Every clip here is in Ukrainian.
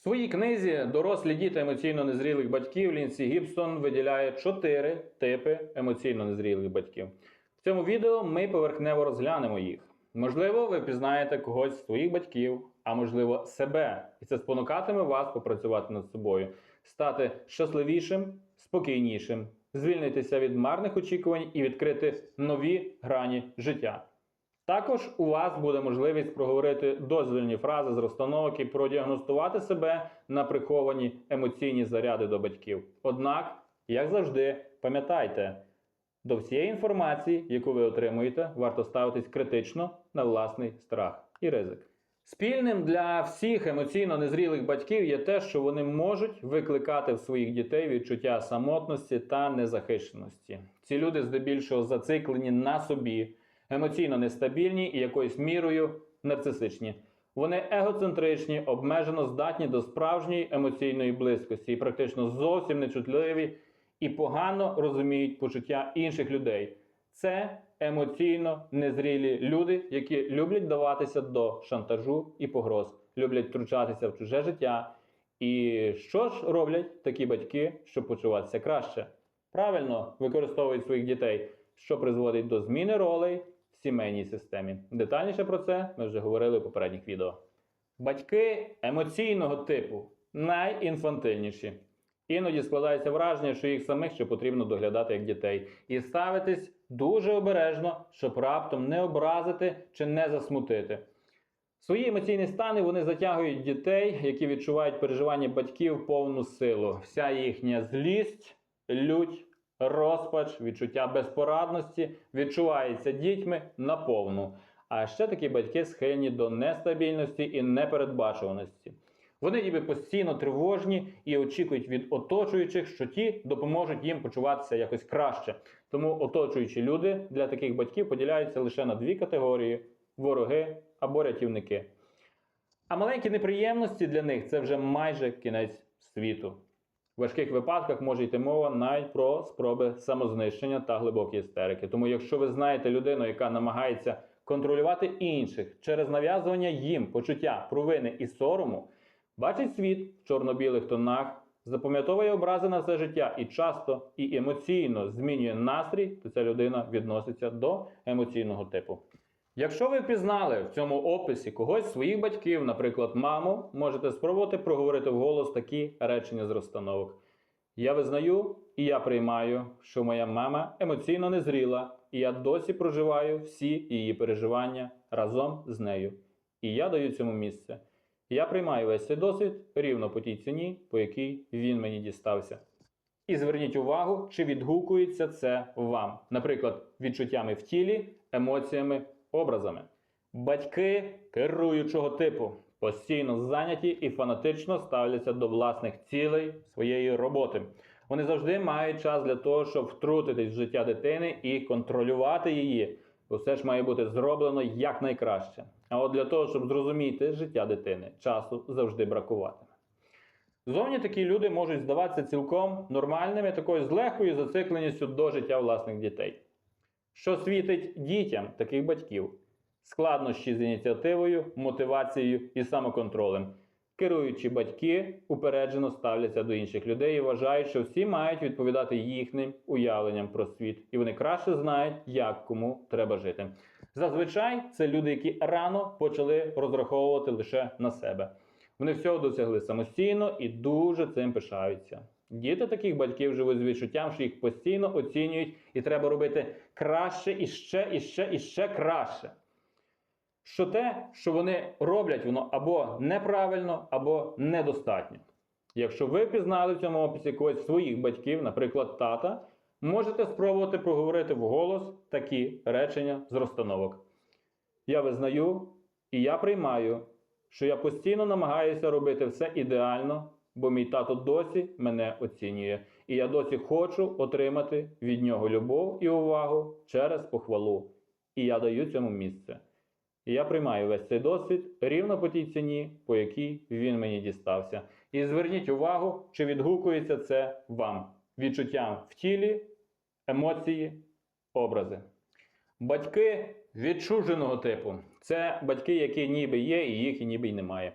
В своїй книзі Дорослі діти емоційно незрілих батьків Лінсі Гібсон виділяє чотири типи емоційно незрілих батьків. В цьому відео ми поверхнево розглянемо їх. Можливо, ви пізнаєте когось з своїх батьків, а можливо, себе, і це спонукатиме вас попрацювати над собою, стати щасливішим, спокійнішим, звільнитися від марних очікувань і відкрити нові грані життя. Також у вас буде можливість проговорити дозвільні фрази з розстановок і продіагностувати себе на приховані емоційні заряди до батьків. Однак, як завжди, пам'ятайте, до всієї інформації, яку ви отримуєте, варто ставитись критично на власний страх і ризик. Спільним для всіх емоційно незрілих батьків є те, що вони можуть викликати в своїх дітей відчуття самотності та незахищеності. Ці люди здебільшого зациклені на собі, емоційно нестабільні і якоюсь мірою нарцисичні. Вони егоцентричні, обмежено здатні до справжньої емоційної близькості і практично зовсім нечутливі і погано розуміють почуття інших людей. Це емоційно незрілі люди, які люблять даватися до шантажу і погроз, люблять втручатися в чуже життя. І що ж роблять такі батьки, щоб почуватися краще? Правильно використовують своїх дітей, що призводить до зміни ролей сімейній системі. Детальніше про це ми вже говорили у попередніх відео. Батьки емоційного типу найінфантильніші. Іноді складається враження, що їх самих ще потрібно доглядати як дітей, і ставитись дуже обережно, щоб раптом не образити чи не засмутити. Свої емоційні стани вони затягують дітей, які відчувають переживання батьків повну силу. Вся їхня злість, лють, розпач, відчуття безпорадності відчувається дітьми наповну. А ще такі батьки схильні до нестабільності і непередбачуваності. Вони ніби постійно тривожні і очікують від оточуючих, що ті допоможуть їм почуватися якось краще. Тому оточуючі люди для таких батьків поділяються лише на дві категорії: вороги або рятівники. А маленькі неприємності для них це вже майже кінець світу. В важких випадках може йти мова навіть про спроби самознищення та глибокі істерики. Тому, якщо ви знаєте людину, яка намагається контролювати інших через нав'язування їм почуття провини і сорому, бачить світ в чорно-білих тонах, запам'ятовує образи на все життя і часто і емоційно змінює настрій, то ця людина відноситься до емоційного типу. Якщо ви впізнали в цьому описі когось з своїх батьків, наприклад, маму, можете спробувати проговорити вголос такі речення з розстановок. Я визнаю і я приймаю, що моя мама емоційно незріла, і я досі проживаю всі її переживання разом з нею. І я даю цьому місце. Я приймаю весь цей досвід рівно по тій ціні, по якій він мені дістався. І зверніть увагу, чи відгукується це вам, наприклад, відчуттями в тілі, емоціями, образами. Батьки керуючого типу постійно зайняті і фанатично ставляться до власних цілей своєї роботи. Вони завжди мають час для того, щоб втрутитись в життя дитини і контролювати її. Усе ж має бути зроблено якнайкраще. А от для того, щоб зрозуміти життя дитини, часу завжди бракуватиме. Зовні такі люди можуть здаватися цілком нормальними, такою з легкою зацикленістю до життя власних дітей. Що світить дітям таких батьків? Складнощі з ініціативою, мотивацією і самоконтролем. Керуючі батьки упереджено ставляться до інших людей і вважають, що всі мають відповідати їхнім уявленням про світ, і вони краще знають, як кому треба жити. Зазвичай це люди, які рано почали розраховувати лише на себе. Вони всього досягли самостійно і дуже цим пишаються. Діти таких батьків живуть з відчуттям, що їх постійно оцінюють, і треба робити краще і ще, і ще, і ще краще. Що те, що вони роблять, воно або неправильно, або недостатньо. Якщо ви пізнали в цьому описі когось своїх батьків, наприклад, тата, можете спробувати проговорити вголос такі речення з розстановок. Я визнаю і я приймаю, що я постійно намагаюся робити все ідеально, бо мій тато досі мене оцінює, і я досі хочу отримати від нього любов і увагу через похвалу. І я даю цьому місце. І я приймаю весь цей досвід рівно по тій ціні, по якій він мені дістався. І зверніть увагу, чи відгукується це вам відчуттям в тілі, емоції, образи. Батьки відчуженого типу це батьки, які ніби є, і їх і ніби й немає.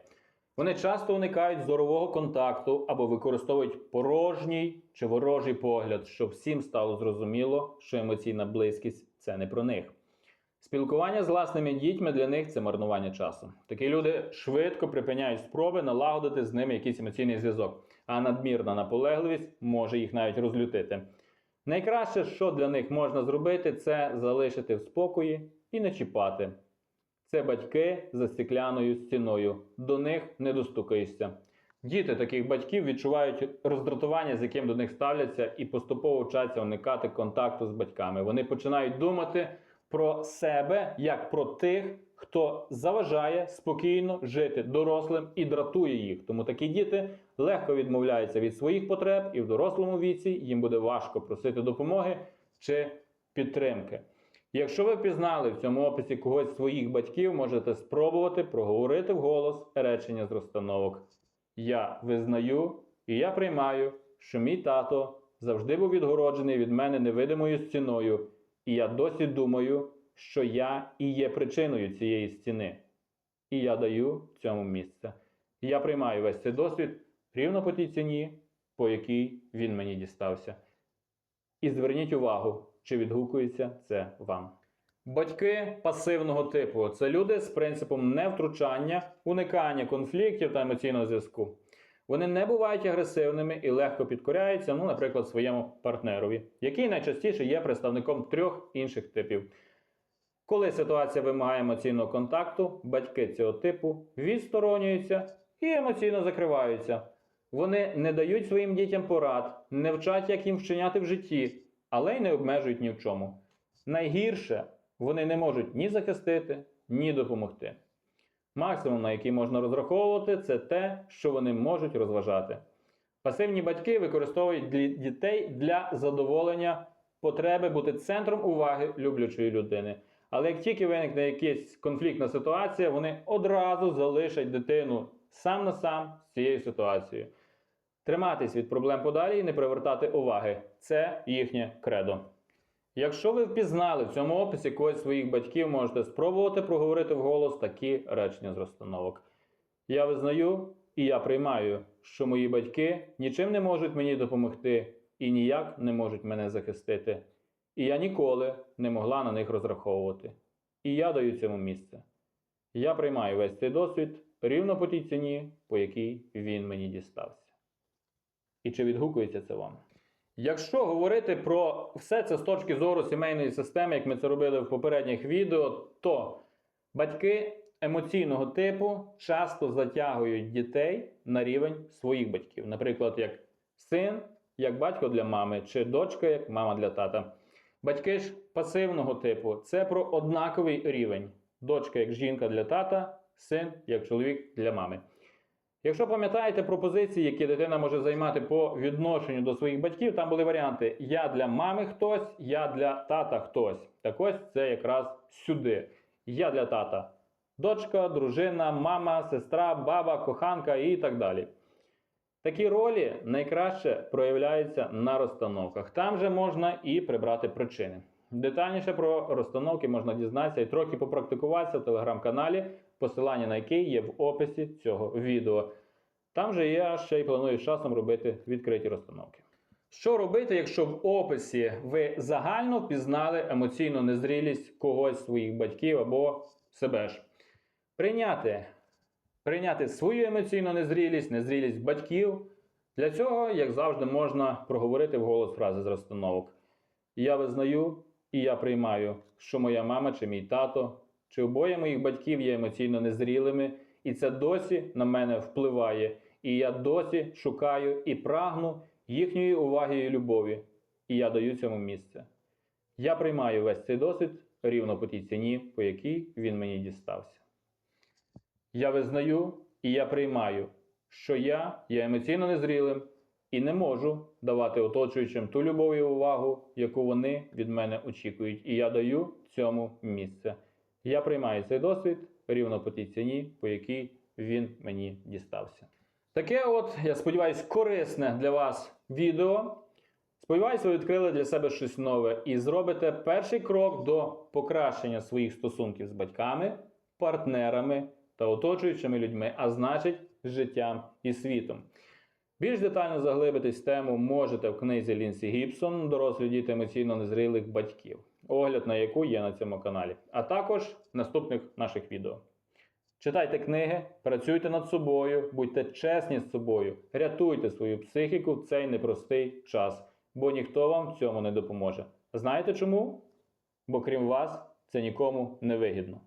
Вони часто уникають зорового контакту або використовують порожній чи ворожий погляд, щоб всім стало зрозуміло, що емоційна близькість це не про них. Спілкування з власними дітьми для них це марнування часу. Такі люди швидко припиняють спроби налагодити з ними якийсь емоційний зв'язок, а надмірна наполегливість може їх навіть розлютити. Найкраще, що для них можна зробити, це залишити в спокої і не чіпати. Це батьки за стекляною стіною. До них не достукаєшся. Діти таких батьків відчувають роздратування, з яким до них ставляться, і поступово вчаться уникати контакту з батьками. Вони починають думати про себе як про тих, хто заважає спокійно жити дорослим і дратує їх. Тому такі діти легко відмовляються від своїх потреб, і в дорослому віці їм буде важко просити допомоги чи підтримки. Якщо ви впізнали в цьому описі когось з своїх батьків, можете спробувати проговорити вголос речення з розстановок. Я визнаю і я приймаю, що мій тато завжди був відгороджений від мене невидимою стіною, і я досі думаю, що я і є причиною цієї стіни. І я даю цьому місце. Я приймаю весь цей досвід рівно по тій ціні, по якій він мені дістався. І зверніть увагу, чи відгукується це вам. Батьки пасивного типу це люди з принципом невтручання, уникання конфліктів та емоційного зв'язку. Вони не бувають агресивними і легко підкоряються, ну, наприклад, своєму партнерові, який найчастіше є представником трьох інших типів. Коли ситуація вимагає емоційного контакту, батьки цього типу відсторонюються і емоційно закриваються. Вони не дають своїм дітям порад, не вчать, як їм вчиняти в житті, але й не обмежують ні в чому. Найгірше вони не можуть ні захистити, ні допомогти. Максимум, на який можна розраховувати, це те, що вони можуть розважати. Пасивні батьки використовують для дітей для задоволення потреби бути центром уваги люблячої людини. Але як тільки виникне якась конфліктна ситуація, вони одразу залишать дитину сам на сам з цією ситуацією. Триматись від проблем подалі і не привертати уваги це їхнє кредо. Якщо ви впізнали в цьому описі когось своїх батьків, можете спробувати проговорити вголос такі речення з розстановок. Я визнаю і я приймаю, що мої батьки нічим не можуть мені допомогти і ніяк не можуть мене захистити. І я ніколи не могла на них розраховувати. І я даю цьому місце. Я приймаю весь цей досвід рівно по тій ціні, по якій він мені дістався. І чи відгукується це вам? Якщо говорити про все це з точки зору сімейної системи, як ми це робили в попередніх відео, то батьки емоційного типу часто затягують дітей на рівень своїх батьків. Наприклад, як син, як батько для мами, чи дочка, як мама для тата. Батьки ж пасивного типу це про однаковий рівень. Дочка як жінка для тата, син як чоловік для мами. Якщо пам'ятаєте пропозиції, які дитина може займати по відношенню до своїх батьків, там були варіанти: я для мами хтось, я для тата хтось. Так ось це якраз сюди. Я для тата. Дочка, дружина, мама, сестра, баба, коханка і так далі. Такі ролі найкраще проявляються на розстановках. Там же можна і прибрати причини. Детальніше про розстановки можна дізнатися і трохи попрактикуватися в телеграм-каналі, посилання на який є в описі цього відео. Там же я ще й планую з часом робити відкриті розстановки. Що робити, якщо в описі ви загально впізнали емоційну незрілість когось з своїх батьків або себе ж? Прийняти прийняти свою емоційну незрілість, незрілість батьків. Для цього, як завжди, можна проговорити вголос фрази з розстановок. Я визнаю і я приймаю, що моя мама чи мій тато, чи обоє моїх батьків є емоційно незрілими, і це досі на мене впливає. І я досі шукаю і прагну їхньої уваги і любові. І я даю цьому місце. Я приймаю весь цей досвід рівно по тій ціні, по якій він мені дістався. Я визнаю і я приймаю, що я є емоційно незрілим і не можу давати оточуючим ту любов і увагу, яку вони від мене очікують. І я даю цьому місце. Я приймаю цей досвід рівно по тій ціні, по якій він мені дістався. Таке, от, я сподіваюся, корисне для вас відео. Сподіваюся, ви відкрили для себе щось нове і зробите перший крок до покращення своїх стосунків з батьками, партнерами та оточуючими людьми, а значить, життям і світом. Більш детально заглибитись в тему можете в книзі Лінсі Гібсон Дорослі діти емоційно незрілих батьків, огляд на яку є на цьому каналі, а також наступних наших відео. Читайте книги, працюйте над собою, будьте чесні з собою, рятуйте свою психіку в цей непростий час, бо ніхто вам в цьому не допоможе. Знаєте чому? Бо крім вас це нікому не вигідно.